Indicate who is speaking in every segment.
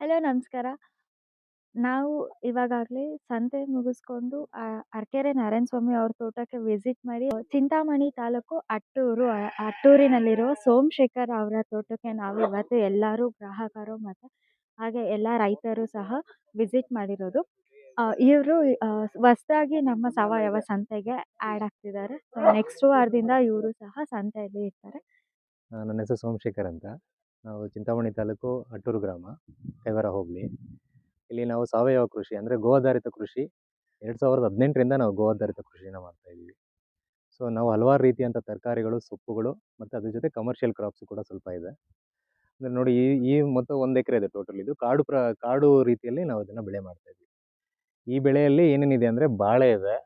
Speaker 1: Hello, ನಮಸ್ಕಾರ. ನಾವು ಇವಾಗಾಗ್ಲೇ ಸಂತೆ ಮುಗಿಸ್ಕೊಂಡು ಅರ್ಕೆರೆ ನಾರಾಯಣ ಸ್ವಾಮಿ ಅವ್ರ ತೋಟಕ್ಕೆ ವಿಸಿಟ್ ಮಾಡಿ, ಚಿಂತಾಮಣಿ ತಾಲೂಕು ಅಟ್ಟೂರು ಅಟ್ಟೂರಿನಲ್ಲಿರುವ ಅಟ್ಟೂರಿನಲ್ಲಿರೋ ಸೋಮಶೇಖರ್ ಅವರ ತೋಟಕ್ಕೆ ನಾವು ಇವತ್ತು ಎಲ್ಲರೂ ಗ್ರಾಹಕರು ಮತ್ತು ಹಾಗೆ ಎಲ್ಲ ರೈತರು ಸಹ ವಿಸಿಟ್ ಮಾಡಿರೋದು. ಇವರು ಹೊಸದಾಗಿ ನಮ್ಮ ಸಾವಯವ ಸಂತೆಗೆ ಆಡ್ ಆಗ್ತಿದ್ದಾರೆ. ನೆಕ್ಸ್ಟ್ ವಾರದಿಂದ ಇವರು ಸಹ ಸಂತೆಯಲ್ಲಿ ಇರ್ತಾರೆ.
Speaker 2: ನನ್ನ ಹೆಸರು ಸೋಮಶೇಖರ್ ಅಂತ ನಾವು ಚಿಂತಾಮಣಿ ತಾಲೂಕು ಅಟ್ಟೂರು ಗ್ರಾಮ, ಕೈವಾರ ಹೋಬಳಿ. ಇಲ್ಲಿ ನಾವು ಸಾವಯವ ಕೃಷಿ ಅಂದರೆ ಗೋ ಆಧಾರಿತ ಕೃಷಿ. ಎರಡು ಸಾವಿರದ ಹದಿನೆಂಟರಿಂದ ನಾವು ಗೋ ಆಧಾರಿತ ಕೃಷಿನ ಮಾಡ್ತಾ ಇದ್ದೀವಿ. ಸೊ, ನಾವು ಹಲವಾರು ರೀತಿಯಂಥ ತರಕಾರಿಗಳು, ಸೊಪ್ಪುಗಳು ಮತ್ತು ಅದ್ರ ಜೊತೆ ಕಮರ್ಷಿಯಲ್ ಕ್ರಾಪ್ಸ್ ಕೂಡ ಸ್ವಲ್ಪ ಇದೆ. ಅಂದರೆ ನೋಡಿ ಈ ಈ ಮೊತ್ತ ಒಂದು ಎಕರೆ ಇದೆ ಟೋಟಲ್ ಇದು. ಕಾಡು ಪ್ರ, ಕಾಡು ರೀತಿಯಲ್ಲಿ ನಾವು ಇದನ್ನು ಬೆಳೆ ಮಾಡ್ತಾ ಇದ್ದೀವಿ. ಈ ಬೆಳೆಯಲ್ಲಿ ಏನೇನಿದೆ ಅಂದರೆ ಬಾಳೆ ಇದೆ.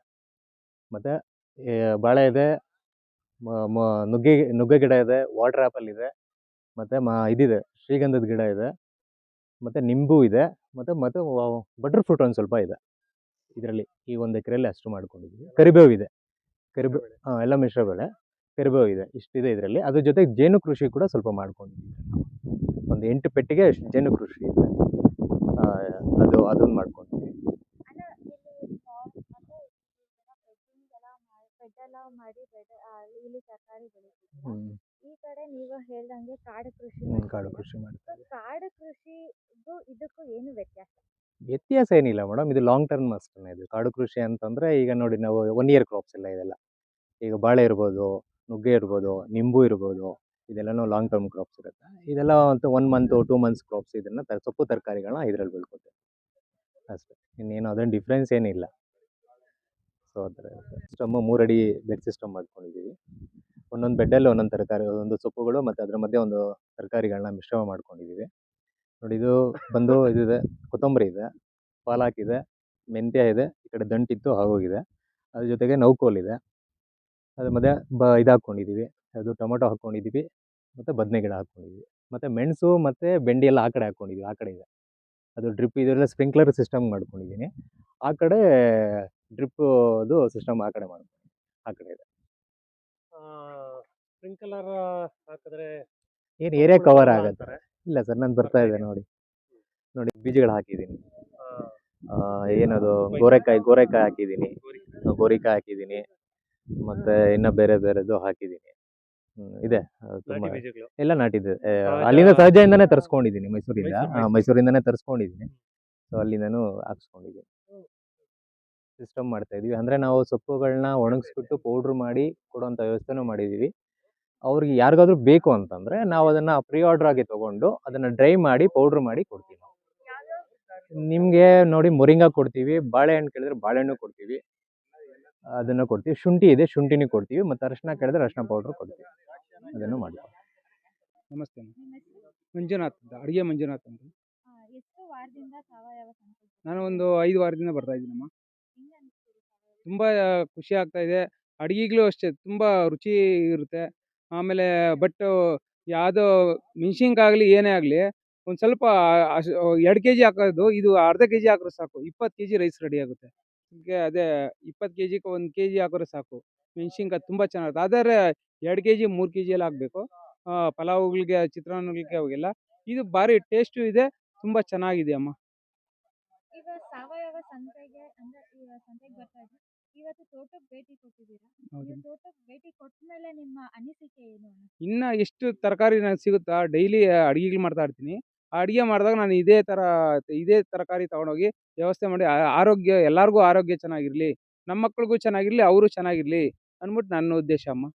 Speaker 2: ಮತ್ತು ಬಾಳೆ ಇದೆ ನುಗ್ಗೆ ನುಗ್ಗೆ ಗಿಡ ಇದೆ ವಾಟರ್ ಆ್ಯಪಲ್ ಇದೆ. ಮತ್ತು ಮಾ ಇದಿದೆ ಶ್ರೀಗಂಧದ ಗಿಡ ಇದೆ ಮತ್ತು ನಿಂಬು ಇದೆ ಮತ್ತು ಮತ್ತು ಬಟರ್ ಫ್ರೂಟ್ ಒಂದು ಸ್ವಲ್ಪ ಇದೆ. ಇದರಲ್ಲಿ ಈ ಒಂದು ಎಕರೆಯಲ್ಲಿ ಅಷ್ಟು ಮಾಡ್ಕೊಂಡಿದ್ದೀವಿ ಕರಿಬೇವು ಇದೆ. ಕರಿಬೇವು ಹಾಂ ಎಲ್ಲ ಮಿಶ್ರ ಬೆಳೆ. ಕರಿಬೇವು ಇದೆ ಇಷ್ಟಿದೆ ಇದರಲ್ಲಿ. ಅದ್ರ ಜೊತೆಗೆ ಜೇನು ಕೃಷಿ ಕೂಡ ಸ್ವಲ್ಪ ಮಾಡ್ಕೊಂಡಿದ್ದೀವಿ ಒಂದು ಎಂಟು ಪೆಟ್ಟಿಗೆ ಜೇನು ಕೃಷಿ ಇದೆ. ಅದು ಅದನ್ನು ಮಾಡ್ಕೊಂಡಿದ್ದೀವಿ
Speaker 1: ಅಂದ್ರೆ ಇಲ್ಲಿ ಸ್ಟಾಲ್ ಅಂದ್ರೆ ಬೆಡ್ಡಿಂಗ್ ಎಲ್ಲ ಮಾಡಿ ಮಾಡಿ ಬೆಡ್ ಇಲ್ಲಿ ತರಕಾರಿ ಬೆಳಿತಿದ್ದೀರಾ. ಈ ಕಡೆ ನೀವು ಹೇಳ್ದಂಗೆ ಕಾಡು ಕೃಷಿ
Speaker 2: ಹ್ಮ್, ಕಾಡು
Speaker 1: ಮಾಡ್ತಿದ್ದೀರಾ.
Speaker 2: ಕೃಷಿ ಮಾಡ್ತೀವಿ.
Speaker 1: So ಕಾಡು ಕೃಷಿಗೂ ಇದಕ್ಕೂ ಏನು ವ್ಯತ್ಯಾಸ?
Speaker 2: ವ್ಯತ್ಯಾಸ ಏನಿಲ್ಲ ಮೇಡಮ್ ಇದು ಲಾಂಗ್ ಟರ್ಮ್ ಅಷ್ಟೇ ಇದು ಕಾಡು ಕೃಷಿ ಅಂತಂದ್ರೆ ಈಗ ನೋಡಿ ನಾವು ಒನ್ ಇಯರ್ ಕ್ರಾಪ್ಸ್ ಎಲ್ಲ ಇದೆಲ್ಲ. ಈಗ ಬಾಳೆ ಇರ್ಬೋದು ನುಗ್ಗೆ ಇರ್ಬೋದು ನಿಂಬು ಇರ್ಬೋದು ಇದೆಲ್ಲನೂ ಲಾಂಗ್ ಟರ್ಮ್ ಕ್ರಾಪ್ಸ್ ಇರುತ್ತೆ. ಇದೆಲ್ಲ ಒಂದು one month two months crops ಇದನ್ನ ಸೊಪ್ಪು ತರಕಾರಿಗಳನ್ನ ಇದ್ರಲ್ಲಿ ಬೆಳ್ಕೊತೀವಿ. ಅಷ್ಟೇ. ಇನ್ನೇನು ಅದೇನು ಡಿಫ್ರೆನ್ಸ್ ಏನಿಲ್ಲ. ಸೊ, ಆ ಥರ ಮೂರಡಿ ಬೆಡ್ ಸಿಸ್ಟಮ್ ಮಾಡ್ಕೊಂಡಿದ್ದೀವಿ. ಒಂದೊಂದು ಬೆಡ್ಡಲ್ಲಿ ಒಂದೊಂದು ತರಕಾರಿ ಒಂದೊಂದು ಸೊಪ್ಪುಗಳು ಮತ್ತು ಅದರ ಮಧ್ಯೆ ಒಂದು ತರಕಾರಿಗಳನ್ನ ಮಿಶ್ರಣ ಮಾಡ್ಕೊಂಡಿದ್ದೀವಿ. ನೋಡಿ, ಇದು ಬಂದು ಇದಿದೆ ಕೊತ್ತಂಬರಿ ಇದೆ, ಪಾಲಾಕ್ ಇದೆ, ಮೆಂತ್ಯ ಇದೆ, ಈ ಕಡೆ ದಂಟಿತ್ತು, ಹಾಗೋಗಿದೆ. ಅದ್ರ ಜೊತೆಗೆ ನೌಕೋಲ್ ಇದೆ. ಅದ್ರ ಮಧ್ಯೆ ಬ, ಇದು ಹಾಕ್ಕೊಂಡಿದ್ದೀವಿ. ಅದು ಟೊಮೊಟೊ ಹಾಕ್ಕೊಂಡಿದ್ದೀವಿ, ಮತ್ತು ಬದನೆ ಗಿಡ ಹಾಕ್ಕೊಂಡಿದ್ದೀವಿ. ಮತ್ತು ಮೆಣಸು ಮತ್ತು ಬೆಂಡಿ ಎಲ್ಲ ಆ ಕಡೆ ಹಾಕ್ಕೊಂಡಿದ್ದೀವಿ, ಆ ಕಡೆ ಇದೆ. ಅದು ಡ್ರಿಪ್ ಇದೆಲ್ಲ ಸ್ಪ್ರಿಂಕ್ಲರ್ ಸಿಸ್ಟಮ್ ಮಾಡ್ಕೊಂಡಿದ್ದೀನಿ. ಆ ಕಡೆ ಡ್ರಿಪ್ಪು ಅದು ಸಿಸ್ಟಮ್ ಆ ಕಡೆ ಮಾಡಿ ಆ ಕಡೆ ಇದೆ.
Speaker 3: ಸ್ಪ್ರಿಂಕ್ಲರ್ ಹಾಕಿದ್ರೆ
Speaker 2: ಏನು ಏರಿಯಾ ಕವರ್ ಆಗುತ್ತೆ? ಇಲ್ಲ ಸರ್ ನಾನು ಬರ್ತಾ ಇದೆ ನೋಡಿ. ನೋಡಿ ಬೀಜಗಳು ಹಾಕಿದ್ದೀನಿ. ಏನದು ಗೋರೆಕಾಯಿ ಗೋರೆಕಾಯಿ ಹಾಕಿದ್ದೀನಿ. ಗೋರಿಕಾಯಿ. ಹಾಕಿದ್ದೀನಿ. ಮತ್ತೆ ಇನ್ನ ಬೇರೆ ಬೇರೆದು ಹಾಕಿದ್ದೀನಿ. ಇದೆ. ತುಂಬಾ ಎಲ್ಲ ನಾಟಿದ್ದು. ಅಲ್ಲಿಂದ ಸಹಜದಿಂದನೇ ತರಿಸ್ಕೊಂಡಿದ್ದೀನಿ ಮೈಸೂರಿಂದ. ಮೈಸೂರಿಂದಾನೆ ತರಿಸ್ಕೊಂಡಿದ್ದೀನಿ. ಸೊ ಅಲ್ಲಿಂದನೂ ಹಾಕ್ಸ್ಕೊಂಡಿದ್ದೀನಿ. ಸಿಸ್ಟಮ್ ಮಾಡ್ತಾ ಇದೀವಿ. ಅಂದ್ರೆ ನಾವು ಸೊಪ್ಪುಗಳನ್ನ ಒಣಗಿಸ್ಬಿಟ್ಟು ಪೌಡ್ರ್ ಮಾಡಿ ಕೊಡುವಂಥ ವ್ಯವಸ್ಥೆನೂ ಮಾಡಿದ್ದೀವಿ ಅವ್ರಿಗೆ ಯಾರಿಗಾದ್ರೂ ಬೇಕು ಅಂತಂದರೆ ನಾವು ಅದನ್ನು ಪ್ರೀ ಆರ್ಡರ್ ಆಗಿ ತಗೊಂಡು ಅದನ್ನು ಡ್ರೈ ಮಾಡಿ ಪೌಡ್ರ್ ಮಾಡಿ ಕೊಡ್ತೀವಿ ನಾವು. ನಿಮಗೆ ನೋಡಿ ಮುರಿಂಗ ಕೊಡ್ತೀವಿ ಬಾಳೆಹಣ್ಣು ಕೇಳಿದ್ರೆ ಬಾಳೆಹಣ್ಣು ಕೊಡ್ತೀವಿ. ಅದನ್ನು ಕೊಡ್ತೀವಿ. ಶುಂಠಿ ಇದೆ ಶುಂಠಿನೂ ಕೊಡ್ತೀವಿ. ಮತ್ತು ಅರಶಿನ ಕೇಳಿದ್ರೆ ಅರಶಿನ ಪೌಡ್ರ್ ಕೊಡ್ತೀವಿ. ಅದನ್ನು ಮಾಡ್ತೀವಿ.
Speaker 4: ನಮಸ್ತೆ. ಮಂಜುನಾಥ್ ಅಂತ ಅಡುಗೆ ಮಂಜುನಾಥ್ ಅಂತ. ನಾನು ಒಂದು ಐದು ವಾರದಿಂದ ಬರ್ತಾ ಇದ್ದೀನಮ್ಮ. ತುಂಬ ಖುಷಿ ಆಗ್ತಾ ಇದೆ. ಅಡುಗೆಗಳು ಅಷ್ಟೇ ತುಂಬ ರುಚಿ ಇರುತ್ತೆ. ಆಮೇಲೆ ಬಟ್ ಯಾವುದೋ ಆಗಲಿ ಏನೇ ಆಗಲಿ ಒಂದು ಸ್ವಲ್ಪ ಎರಡು ಕೆ ಜಿ ಹಾಕೋದು, ಇದು ಅರ್ಧ ಕೆ ಜಿ ಹಾಕಿದ್ರೆ ಸಾಕು. ಇಪ್ಪತ್ತು ಕೆ ಜಿ ರೈಸ್ ರೆಡಿ ಆಗುತ್ತೆ. ಹೀಗೆ ಅದೇ ಇಪ್ಪತ್ತು ಕೆ ಜಿಗೆ ಒಂದು ಕೆ ಜಿ ಹಾಕಿದ್ರೆ ಸಾಕು. ಮೆಣಸಿನ್ಕಾಯಿ ತುಂಬ ಚೆನ್ನಾಗಿರುತ್ತೆ ಆದರೆ ಎರಡು ಕೆ ಜಿ ಮೂರು ಕೆ ಜಿ ಎಲ್ಲ ಹಾಕಬೇಕು. ಪಲಾವ್ಗಳಿಗೆ, ಚಿತ್ರಾನ್ನಗಳಿಗೆ ಅವಾಗೆಲ್ಲ ಇದು ಭಾರಿ ಟೇಸ್ಟು ಇದೆ, ತುಂಬ ಚೆನ್ನಾಗಿದೆ ಅಮ್ಮ.
Speaker 1: ಸಾವಯವ ಸಂತೆಗೆ ಅಂದ್ರೆ ಈಗ ಸಂತೆಗೆ ಬರ್ತಾ ಇದ್ರಿ ಇವತ್ತು ತೋಟಕ್ಕೆ ಭೇಟಿ ಕೊಟ್ಟಿದ್ದೀರಾ?
Speaker 4: ಹೌದು.
Speaker 1: ನೀವು ತೋಟಕ್ಕೆ ಭೇಟಿ ಕೊಟ್ಟ ಮೇಲೆ ನಿಮ್ಮ ಅನಿಸಿಕೆ ಏನು
Speaker 4: ಇನ್ನ ಎಷ್ಟು ತರಕಾರಿ ನನಗೆ ಸಿಗುತ್ತಾ? ಡೈಲಿ ಅಡಿಗೆಗಳು ಮಾಡ್ತಾ ಇರ್ತೀನಿ. ಆ ಅಡುಗೆ ಮಾಡಿದಾಗ ನಾನು ಇದೇ ಥರ ಇದೇ ತರಕಾರಿ ತಗೊಂಡೋಗಿ ವ್ಯವಸ್ಥೆ ಮಾಡಿ ಆ- ಆರೋಗ್ಯ ಎಲ್ಲರಿಗೂ ಆರೋಗ್ಯ ಚೆನ್ನಾಗಿರಲಿ ನಮ್ಮ ಮಕ್ಳಿಗೂ ಚೆನ್ನಾಗಿರಲಿ ಅವರು ಚೆನ್ನಾಗಿರಲಿ ಅಂದ್ಬಿಟ್ಟು ನನ್ನ ಉದ್ದೇಶ ಅಮ್ಮ.